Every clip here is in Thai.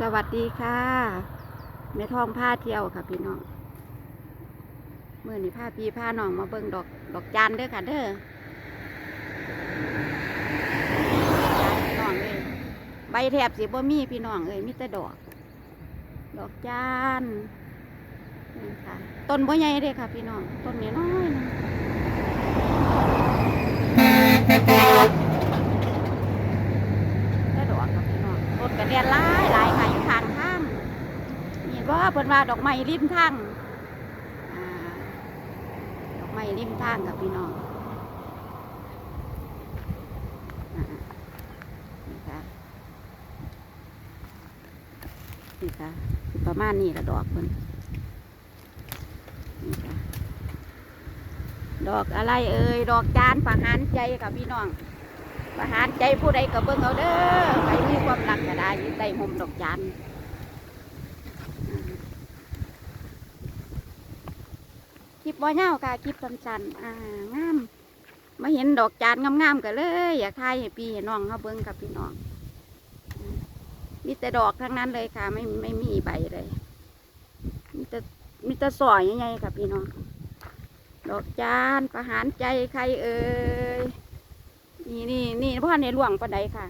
สวัสดีค่ะแม่ทองผ้าเที่ยวค่ะพี่น้องเมื่อนี้ผ้าพี่ผ้าน้องมาเบิ่งดอกดอกจานเด้อค่ะเด้อจานพี่น้องเลยใบแถบสีบ่มีพี่น้องเอ้ยมีแต่ดอก ดอกจานนี่ค่ะต้นบ่ใหญ่เด้อค่ะ พี่น้องต้นนี้น้อยนึงแต่ดอกค่ะพี่น้องต้นกระเดียนหลายหลายค่ะอยู่ทางทาง นี่ว่าเพิ่นว่าดอกไม้ริมทางอดอกไม้ริมทางค่ะพี่น้องนี่ค่ะนี่ค่ะประมาณนี้ละดอกเพิ่นนี่ค่ะดอกอะไรเอ่ยดอกจานประหารใจค่ะพี่น้องประหารใจผู้ใดก็เบิ่งเอาเด้อใครมีความรักก็ได้ได้ห่มดอกจันทร์คลิป บ่เน่าวค่ะคลิปสั้นๆอ่างามมาเห็นดอกจานงามๆกันเลย อยากทายให้พี่ให้น้องเขาเบิ่งกับพี่น้องมีแต่ดอกทั้งนั้นเลยค่ะ ไม่ไม่มีใบเลยมีแต่มีแต่สอยใหญ่ๆค่ะพี่น้องดอกจานประหารใจใครเอ่ยนี่นี่นี่พ่อในล่วงปานใดค่ะ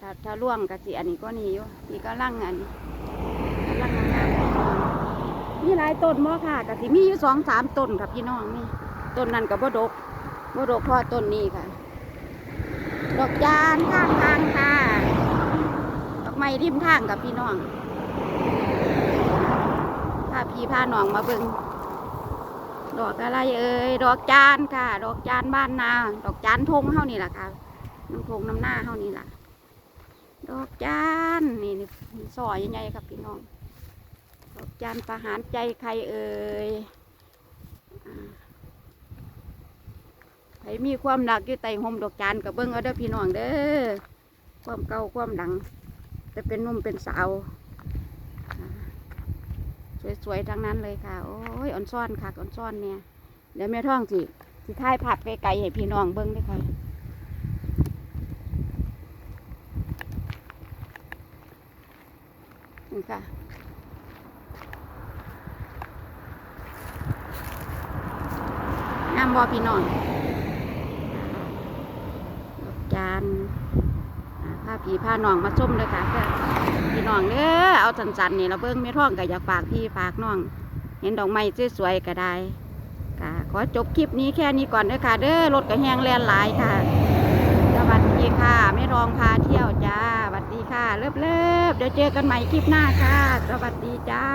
ถ้าถ้าล่วงกะสิอันนี้ก็นี่อยู่นี่ก็ล่างอันกำลังงามๆ มีหลายต้นบ่ค่ะกะสิมีอยู่สองสามต้นค่ะพี่น้องนี่ต้นนั้นกับบ่ดกบ่ดกพราะต้นนี้ค่ะ ดอกจานข้างทางค่ะดอกไม้ริมทางกับพี่น้องพาพี่พาน้องมาเบิ่งดอกอะไรเอ่ยดอกจานค่ะ ดอกจานบ้านนา ดอกจานทงเฮานี่แหละค่ะน้ำทงน้ำหน้าเฮานี่แหละดอกจานนี่นี่ซอยใหญ่ๆครับพี่น้อง จานประหารใจใครเอ่ยใครมีความรักอยู่ใต้ห่มดอกจานกับเบิ้งเอาเด้อพี่น้องเด้อ ความเก่าความดัง แต่เป็นหนุ่มเป็นสาว สวยๆทั้งนั้นเลยค่ะ โอ้ยอ่อนซ่อนค่ะอ่อนซ่อนเนี่ย เดี๋ยวแม่ท่องสิสิท้ายผักไกลๆให้พี่น้องเบิ้งด้วยค่ะนี่ค่ะ น้ำบอพี่น้องดอกจานอ่าพาพี่พาน้องมาชมเลยค่ะเพื่อพี่น้องเด้อเอาสันๆนี่เราเบิ้งไม่ท่องก็อยากฝากพี่ฝากน้อง เห็นดอกไม้สวยๆก็ได้ค่ะขอจบคลิปนี้แค่นี้ก่อนเด้อค่ะ เด้อรถกระแหงแลนหลายค่ะสวัสดีค่ะ ไม่รองพาเที่ยวจ้าสวัสดีค่ะ เลิฟๆเดี๋ยวเจอกันใหม่คลิปหน้าค่ะ สวัสดีจ้า